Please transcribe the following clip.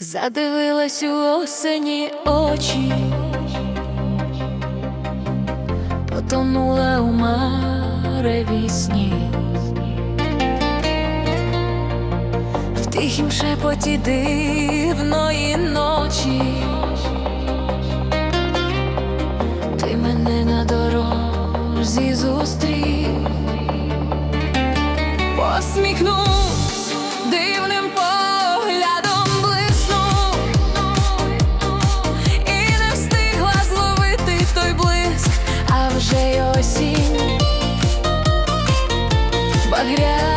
Задивилась у осені очі, потонула у мареві сні, в тихім шепоті дивної ночі, ти мене на дорозі зустрів, посміхнув. грязь.